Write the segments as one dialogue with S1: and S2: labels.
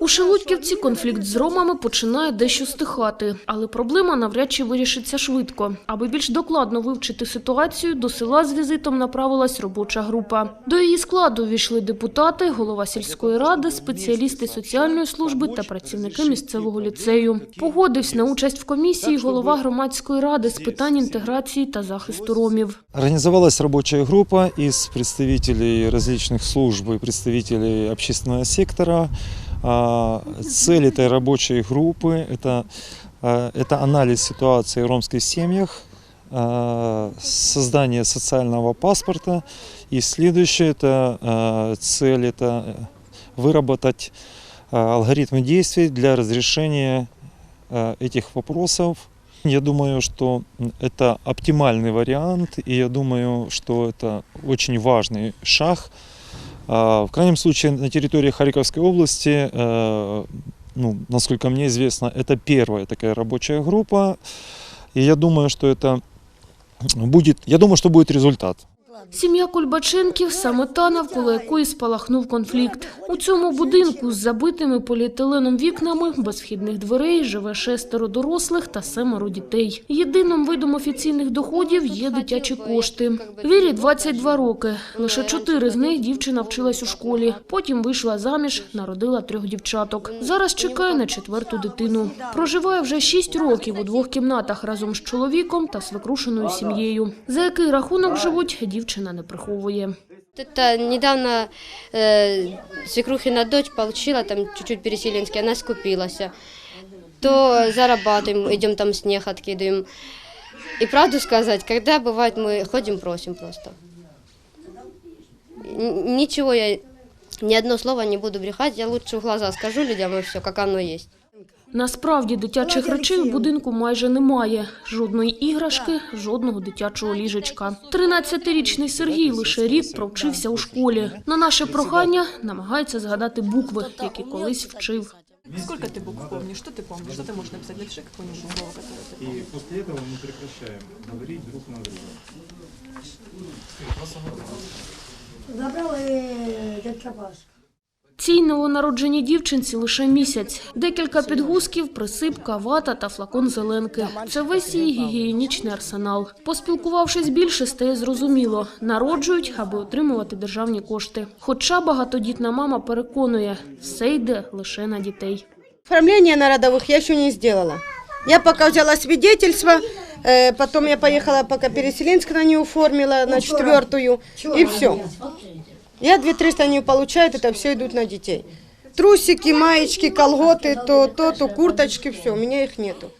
S1: У Шелудьківці конфлікт з ромами починає дещо стихати, але проблема навряд чи вирішиться швидко. Аби більш докладно вивчити ситуацію, до села з візитом направилась робоча група. До її складу війшли депутати, голова сільської ради, спеціалісти соціальної служби та працівники місцевого ліцею. Погодився на участь в комісії голова громадської ради з питань інтеграції та захисту ромів.
S2: Организовалась рабочая группа из представителей различных служб и представителей общественного сектора. А, Цель этой рабочей группы это, а, это анализ ситуации в ромских семьях, а, создание социального паспорта и следующее это цель это выработать алгоритмы действий для разрешения этих вопросов я думаю, что это оптимальный вариант, и я думаю, что это очень важный шаг. А, В крайнем случае, на территории Харьковской области, э, ну, насколько мне известно, это первая такая рабочая группа, и я думаю, что это будет, я думаю, что будет результат.
S1: Сім'я Кульбаченків саме та, навколо якої спалахнув конфлікт. У цьому будинку з забитими поліетиленом вікнами, без вхідних дверей, живе шестеро дорослих та семеро дітей. Єдиним видом офіційних доходів є дитячі кошти. Вірі 22 роки. Лише чотири з них дівчина вчилась у школі. Потім вийшла заміж, народила трьох дівчаток. Зараз чекає на четверту дитину. Проживає вже шість років у двох кімнатах разом з чоловіком та свекрушеною сім'єю. За який рахунок живуть, дівчина не приховує.
S3: Это недавно э, свекрухина дочь получила там чуть-чуть переселенский, она скупилась. То зарабатываем, идем там снег откидываем. И правду сказать, когда бывает мы ходим, просим просто. Н- Ничего я, ни одно слово не буду брехать, я лучше в глаза скажу людям и все, как оно есть.
S1: Насправді дитячих речей в будинку майже немає. Жодної іграшки, жодного дитячого ліжечка. 13-річний Сергій лише рік провчився у школі. На наше прохання намагається згадати букви, які колись вчив.
S4: Сколько ты букв помнишь? Что ты помнишь? Что ты можешь написать? Напиши какое-нибудь слово, которое ты помнишь.
S5: И после этого мы прекращаем говорить друг на друга.
S6: Забрали дядька Пашка.
S1: Цій новонародженій дівчинці лише місяць. Декілька підгузків, присипка, вата та флакон зеленки. Це весь її гігієнічний арсенал. Поспілкувавшись більше, стає зрозуміло. Народжують, аби отримувати державні кошти. Хоча багатодітна мама переконує, все йде лише на дітей.
S7: Оформление на родовых я еще не сделала. Я пока взяла свидетельство, э, потом я поехала, пока Переселенск на нее оформила, на четвертую, и все. Я 2-300 не получают, это все идут на детей. Трусики, маечки, колготы, то, то, то, курточки, все, у меня их нету.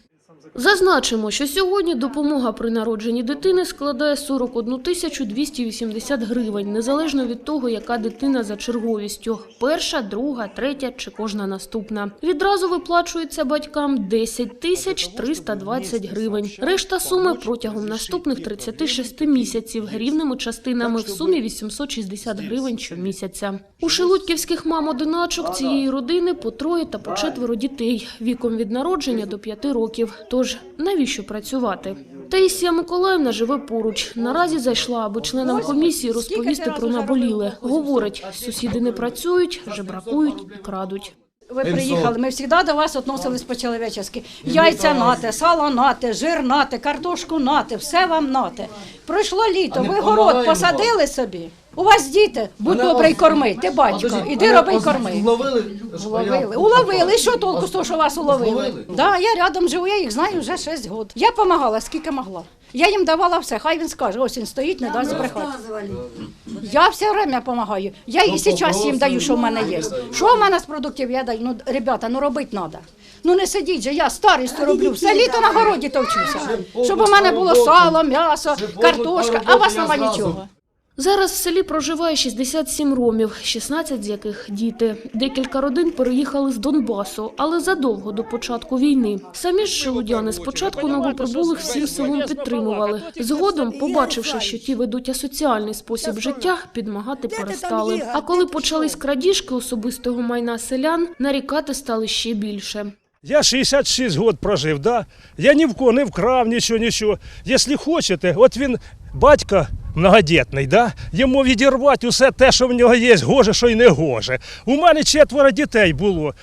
S1: Зазначимо, що сьогодні допомога при народженні дитини складає 41 тисячу 280 гривень, незалежно від того, яка дитина за черговістю – перша, друга, третя чи кожна наступна. Відразу виплачується батькам 10 тисяч 320 гривень. Решта суми протягом наступних 36 місяців грівними частинами в сумі 860 гривень щомісяця. У шелудьківських мам-одиначок цієї родини по троє та по четверо дітей віком від народження до 5 років. Тож навіщо працювати? Таїсія Миколаївна живе поруч. Наразі зайшла, аби членам комісії розповісти про наболіле. Говорить, сусіди не працюють, жебракують і крадуть.
S8: Ви приїхали, ми завжди до вас відносились по-чоловічески. Яйця нате, сало нате, жир нате, картошку нате, все вам нате. Пройшло літо, ви город посадили собі. У вас діти, будь добрий корми, ти батько, іди роби й корми.
S9: Уловили?
S8: Уловили. Уловили. Що толку з того, що вас уловили? Да, я рядом живу, я їх знаю вже 6 років. Я допомагала, скільки могла. Я їм давала все, хай він скаже, ось він стоїть, не дасть збрехати. Я все время допомагаю. Я і зараз їм даю, що в мене є. Що в мене з продуктів я даю? Ну, ребята, ну робити треба. Ну не сидіть же, я старістю роблю, все літо на городі товчуся. Щоб у мене було сало, м'ясо, картошка, а у вас немає нічого.
S1: Зараз в селі проживає 67 ромів, 16 з яких діти. Декілька родин переїхали з Донбасу, але задовго до початку війни. Самі ж шелудяни спочатку новоприбулих всім селом підтримували. Згодом, побачивши, що ті ведуть асоціальний спосіб життя, підмагати перестали. А коли почались крадіжки особистого майна селян, нарікати стали ще більше.
S10: Я 66 год прожив, да? Я ні в кого не вкрав нічого, нічого. Якщо хочете, от він, батько многодітний, да? йому відірвати усе те, що в нього є, гоже, що й не гоже. У мене четверо дітей було.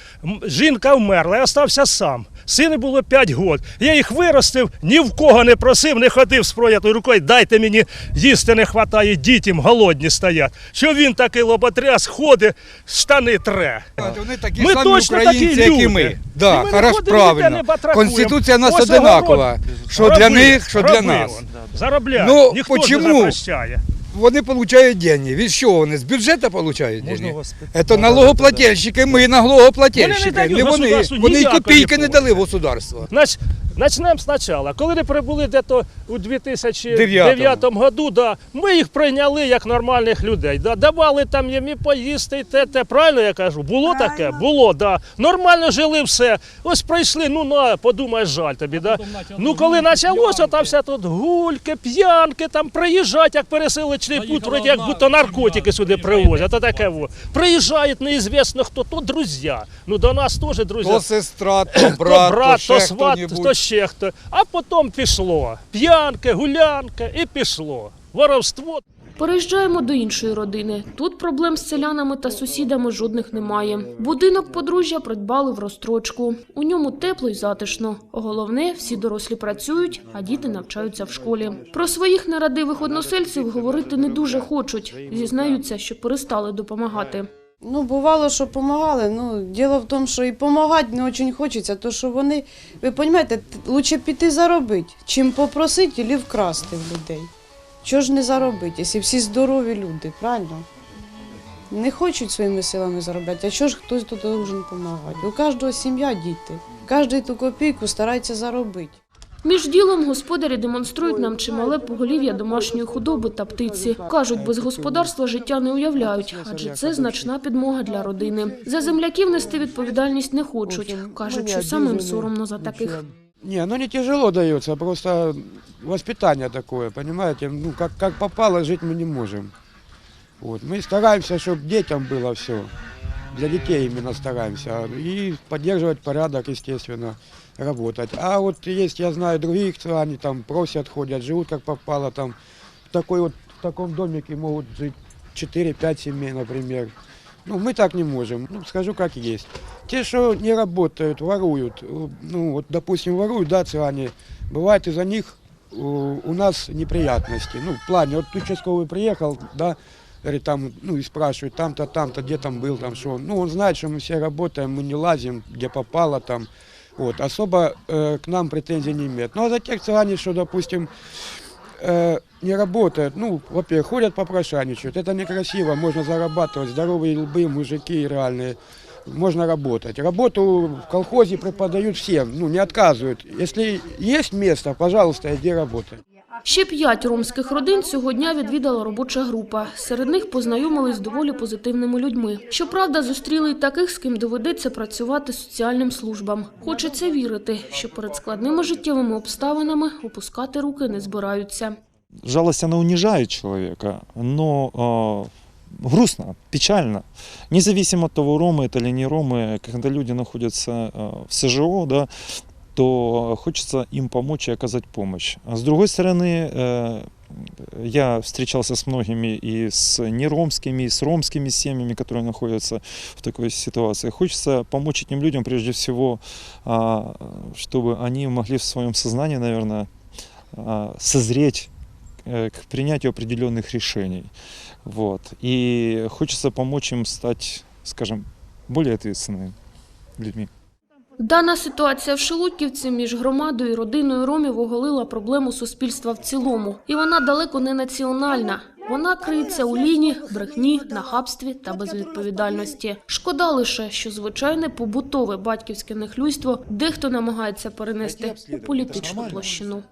S10: Жінка вмерла, я остався сам. Сину було 5 років. Я їх виростив, ні в кого не просив, не ходив з проятою рукою, дайте мені їсти не вистачає, дітям голодні стоять. Що він такий лоботряс ходить, штани тре.
S6: Вони такі
S10: Ми
S6: самі
S10: точно
S6: українці,
S10: такі
S6: як і ми. Да,
S10: ми не ходимо, ніде
S6: правильно.
S10: не батракуємо.
S6: Конституція нас
S10: Ось
S6: одинакова.
S10: огород.
S6: Що для них, що для нас.
S10: он. Заробляй.
S6: Ну,
S10: Ніхто ж
S6: почему?
S10: не запрещає.
S6: Вони отримують деньги. Від що вони? З бюджету отримують
S2: Можно
S6: деньги? Це налогоплательщики, ми налогоплательщики.
S10: Вони не дають
S6: Не вони.
S10: государству
S6: Вони й
S10: ніякої
S6: копійки не дали в государство.
S10: Значить, Начнемо спочатку. Коли вони прибули дето у 2009 году, да, ми їх прийняли як нормальних людей. Да, давали там їм і поїсти, і те, те. Правильно я кажу? Було таке? Було, да. Нормально жили все. Ось прийшли, ну на, подумаєш, жаль тобі. Да? Ну коли почалося, там вся тут гульки, п'янки, там приїжджають, як переселочний путь, вроді як будто наркотики сюди привозять. То таке во. Приїжджають неізвісно хто, то друзі. Ну до нас теж друзі.
S6: То сестра, то
S10: то
S6: брат,
S10: брат,
S6: то
S10: то, сват,
S6: хто-небудь.
S10: Ще хто. А потім пішло. П'янки, гулянки і пішло. Воровство.
S1: Переїжджаємо до іншої родини. Тут проблем з селянами та сусідами жодних немає. Будинок подружжя придбали в розстрочку. У ньому тепло й затишно. Головне, всі дорослі працюють, а діти навчаються в школі. Про своїх нерадивих односельців говорити не дуже хочуть. Зізнаються, що перестали допомагати.
S9: Ну, бувало, що допомагали. Ну, діло в тому, що і допомагати не дуже хочеться, то що вони, ви розумієте, краще піти заробити, чим попросити і вкрасти в людей. Чого ж не заробити, якщо всі здорові люди, правильно? Не хочуть своїми силами заробляти, а чого ж хтось тут должен допомагати? У кожного сім'я діти. Кожен ту копійку старається заробити.
S1: Між ділом господарі демонструють нам чимале поголів'я домашньої худоби та птиці. Кажуть, без господарства життя не уявляють, адже це значна підмога для родини. За земляків нести відповідальність не хочуть. Кажуть, що самим соромно за таких.
S11: Не, ну не тяжело дается, просто воспитание такое, понимаете? Ну, как, как попало, жить мы не можем. Вот. Мы стараемся, чтобы детям было все. Для детей именно стараемся. И поддерживать порядок, естественно, Работать. А вот есть, я знаю, других, они там просят, ходят, живут как попало, там в, такой вот, в таком домике могут жить 4-5 семей, например. Ну, мы так не можем. Ну, скажу, как есть. Те, что не работают, воруют, ну, вот, допустим, воруют, да, цыгане, бывает из-за них э, у нас неприятности. Ну, в плане, вот участковый приехал, да, говорит, там, ну, и спрашивает, там-то, там-то, где там был, там, что. Ну, он знает, что мы все работаем, мы не лазим, где попало, там. Вот, особо э, к нам претензий не имеет. Ну, а за тех цыгане, что, допустим, э, не работают, ну, во-первых, ходят попрошайничают, это некрасиво, можно зарабатывать, здоровые лбы, мужики реальные, можно работать. Работу в колхозе преподают всем, ну, не отказывают. Если есть место, пожалуйста, иди работай.
S1: Ще п'ять ромських родин цього дня відвідала робоча група. Серед них познайомились з доволі позитивними людьми. Щоправда, зустріли й таких, з ким доведеться працювати соціальним службам. Хочеться вірити, що перед складними життєвими обставинами опускати руки не збираються.
S2: Жалость, она унижает человека, но грустно, печально. Независимо от того, ромы это или не ромы, когда люди находятся э, в СЖО, да, то хочется им помочь и оказать помощь. А с другой стороны, э, я встречался с многими и с неромскими, и с ромскими семьями, которые находятся в такой ситуации. Хочется помочь этим людям прежде всего, а, чтобы они могли в своем сознании, наверное, а, созреть э, к принятию определенных решений. Вот. И хочется помочь им стать, скажем, более ответственными людьми.
S1: Дана ситуація в Шелудьківці між громадою і родиною ромів оголила проблему суспільства в цілому. І вона далеко не національна. Вона криється у ліні, брехні, нахабстві та безвідповідальності. Шкода лише, що звичайне побутове батьківське нехлюйство дехто намагається перенести у політичну площину.